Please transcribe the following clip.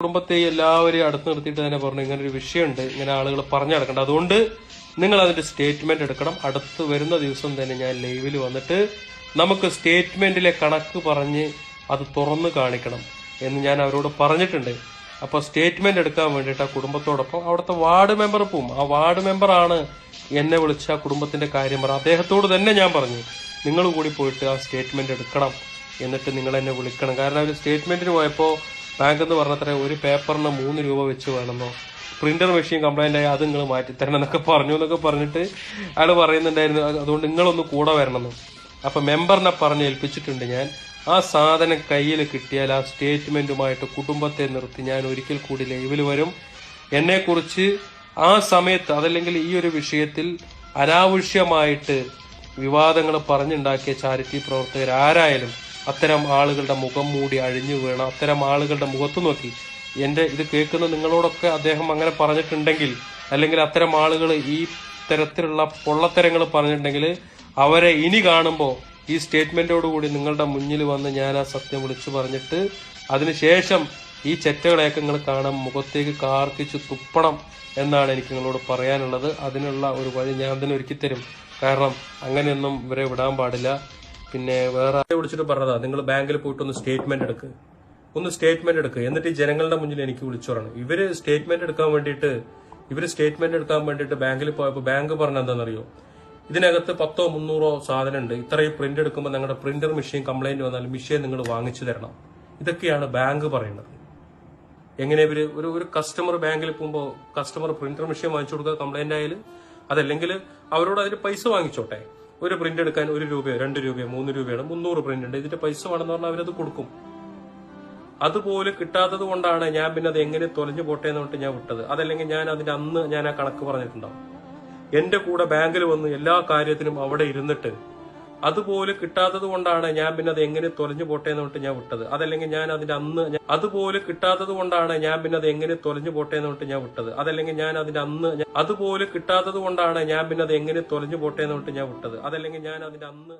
കുടുംബത്തെ എല്ലാവരെയും അടുത്ത് നിർത്തിയിട്ട് തന്നെ പറഞ്ഞു ഇങ്ങനെ ഒരു വിഷയമുണ്ട് ഇങ്ങനെ ആളുകൾ പറഞ്ഞു നടക്കണ്ട. അതുകൊണ്ട് നിങ്ങൾ അതിന്റെ സ്റ്റേറ്റ്മെന്റ് എടുക്കണം. അടുത്ത് വരുന്ന ദിവസം തന്നെ ഞാൻ ലൈവിൽ വന്നിട്ട് നമുക്ക് സ്റ്റേറ്റ്മെന്റിലെ കണക്ക് പറഞ്ഞ് അത് തുറന്ന് കാണിക്കണം എന്ന് ഞാൻ അവരോട് പറഞ്ഞിട്ടുണ്ട്. അപ്പോൾ സ്റ്റേറ്റ്മെന്റ് എടുക്കാൻ വേണ്ടിയിട്ട് ആ കുടുംബത്തോടൊപ്പം അവിടുത്തെ വാർഡ് മെമ്പർ പോവും. ആ വാർഡ് മെമ്പറാണ് എന്നെ വിളിച്ച ആ കുടുംബത്തിന്റെ കാര്യം പറ അദ്ദേഹത്തോട് തന്നെ ഞാൻ പറഞ്ഞു നിങ്ങൾ കൂടി പോയിട്ട് ആ സ്റ്റേറ്റ്മെന്റ് എടുക്കണം. എന്നിട്ട് നിങ്ങൾ എന്നെ വിളിക്കണം. കാരണം അവർ സ്റ്റേറ്റ്മെന്റിന് പോയപ്പോൾ ബാങ്ക് എന്ന് പറഞ്ഞത്ര ഒരു പേപ്പറിന് മൂന്ന് രൂപ വെച്ച് വേണമെന്നോ പ്രിന്റർ മെഷീൻ കംപ്ലൈന്റ് ആയി അത് നിങ്ങൾ മാറ്റിത്തരണം എന്നൊക്കെ പറഞ്ഞു എന്നൊക്കെ പറഞ്ഞിട്ട് അയാൾ പറയുന്നുണ്ടായിരുന്നു. അതുകൊണ്ട് നിങ്ങളൊന്ന് കൂടെ വരണമെന്നോ അപ്പൊ മെമ്പറിനെ പറഞ്ഞ് ഏൽപ്പിച്ചിട്ടുണ്ട് ഞാൻ. ആ സാധനം കയ്യിൽ കിട്ടിയാൽ ആ സ്റ്റേറ്റ്മെന്റുമായിട്ട് കുടുംബത്തെ നിർത്തി ഞാൻ ഒരിക്കൽ കൂടി ലൈവിൽ വരും. എന്നെക്കുറിച്ച് ആ സമയത്ത് അതല്ലെങ്കിൽ ഈ ഒരു വിഷയത്തിൽ അനാവശ്യമായിട്ട് വിവാദങ്ങൾ പറഞ്ഞുണ്ടാക്കിയ ചാരിറ്റി പ്രവർത്തകർ ആരായാലും അത്തരം ആളുകളുടെ മുഖം മൂടി അഴിഞ്ഞു വീണ അത്തരം ആളുകളുടെ മുഖത്ത് നോക്കി. എന്റെ ഇത് കേൾക്കുന്ന നിങ്ങളോടൊക്കെ അദ്ദേഹം അങ്ങനെ പറഞ്ഞിട്ടുണ്ടെങ്കിൽ അല്ലെങ്കിൽ അത്തരം ആളുകൾ ഈ തരത്തിലുള്ള പൊള്ളത്തരങ്ങൾ പറഞ്ഞിട്ടുണ്ടെങ്കിൽ അവരെ ഇനി കാണുമ്പോൾ ഈ സ്റ്റേറ്റ്മെന്റോടുകൂടി നിങ്ങളുടെ മുന്നിൽ വന്ന് ഞാൻ ആ സത്യം വിളിച്ചു പറഞ്ഞിട്ട് അതിനുശേഷം ഈ ചെറ്റകളെയൊക്കെ നിങ്ങൾ കാണാൻ മുഖത്തേക്ക് കാർക്കിച്ച് തുപ്പണം എന്നാണ് എനിക്ക് നിങ്ങളോട് പറയാനുള്ളത്. അതിനുള്ള ഒരു വഴി ഞാൻ തന്നെ ഒരുക്കി തരും കാരണം അങ്ങനെയൊന്നും ഇവരെ വിടാൻ പാടില്ല. പിന്നെ വേറെ വിളിച്ചിട്ട് പറഞ്ഞതാ? നിങ്ങൾ ബാങ്കിൽ പോയിട്ട് ഒന്ന് സ്റ്റേറ്റ്മെന്റ് എടുക്ക്. ഒന്ന് സ്റ്റേറ്റ്മെന്റ് എടുക്ക്. എന്നിട്ട് ഈ ജനങ്ങളുടെ മുന്നിൽ എനിക്ക് വിളിച്ചോറാണ് ഇവർ സ്റ്റേറ്റ്മെന്റ് എടുക്കാൻ വേണ്ടിയിട്ട് ഇവർ സ്റ്റേറ്റ്മെന്റ് എടുക്കാൻ വേണ്ടിയിട്ട് ബാങ്കിൽ പോയപ്പോൾ ബാങ്ക് പറഞ്ഞ എന്താണെന്നറിയോ? ഇതിനകത്ത് പത്തോ മുന്നൂറോ സാധനം ഉണ്ട് ഇത്രയും പ്രിന്റ് എടുക്കുമ്പോൾ ഞങ്ങളുടെ പ്രിന്റർ മെഷീൻ കംപ്ലൈന്റ് വന്നാൽ മെഷീൻ നിങ്ങൾ വാങ്ങിച്ചു തരണം. ഇതൊക്കെയാണ് ബാങ്ക് പറയുന്നത്. എങ്ങനെ ഇവർ ഒരു ഒരു കസ്റ്റമർ ബാങ്കിൽ പോകുമ്പോൾ കസ്റ്റമർ പ്രിന്റർ മെഷീൻ വാങ്ങിച്ചു കൊടുക്കുക കംപ്ലൈന്റ് ആയാലും അതല്ലെങ്കിൽ അവരോട് അതിന് പൈസ വാങ്ങിച്ചോട്ടെ. ഒരു പ്രിന്റ് എടുക്കാൻ ഒരു രൂപയോ രണ്ട് രൂപയോ മൂന്ന് രൂപയാണ് മുന്നൂറ് പ്രിന്റ് ഉണ്ട്. ഇതിന്റെ പൈസ വേണമെന്ന് പറഞ്ഞാൽ അവരത് കൊടുക്കും. അതുപോലെ കിട്ടാത്തത് കൊണ്ടാണ് ഞാൻ പിന്നെ അത് എങ്ങനെ തൊലഞ്ഞു പോട്ടെ എന്ന് പറഞ്ഞിട്ട് ഞാൻ വിട്ടത്. അതല്ലെങ്കിൽ ഞാൻ അതിന്റെ അന്ന് ഞാൻ ആ കണക്ക് പറഞ്ഞിട്ടുണ്ടാവും. എന്റെ കൂടെ ബാങ്കിൽ വന്ന് എല്ലാ കാര്യത്തിനും അവിടെ ഇരുന്നിട്ട് അതുപോലെ കിട്ടാത്തത് കൊണ്ടാണ് ഞാൻ പിന്നെ അത് എങ്ങനെ തൊലഞ്ഞു പോട്ടെ എന്ന് പറഞ്ഞിട്ട് ഞാൻ വിട്ടത്. അതല്ലെങ്കിൽ ഞാൻ അതിന്റെ അന്ന് അതുപോലെ കിട്ടാത്തത് കൊണ്ടാണ് ഞാൻ പിന്നെ അത് എങ്ങനെ തൊലഞ്ഞു പോട്ടെ എന്ന് പറഞ്ഞിട്ട് ഞാൻ വിട്ടത്. അതല്ലെങ്കിൽ ഞാൻ അതിന്റെ അന്ന് അതുപോലെ കിട്ടാത്തത് കൊണ്ടാണ് ഞാൻ പിന്നെ അത് എങ്ങനെ തൊലഞ്ഞു പോട്ടെ എന്ന് പറഞ്ഞിട്ട് ഞാൻ വിട്ടത്. അതല്ലെങ്കിൽ ഞാൻ അതിന്റെ അന്ന്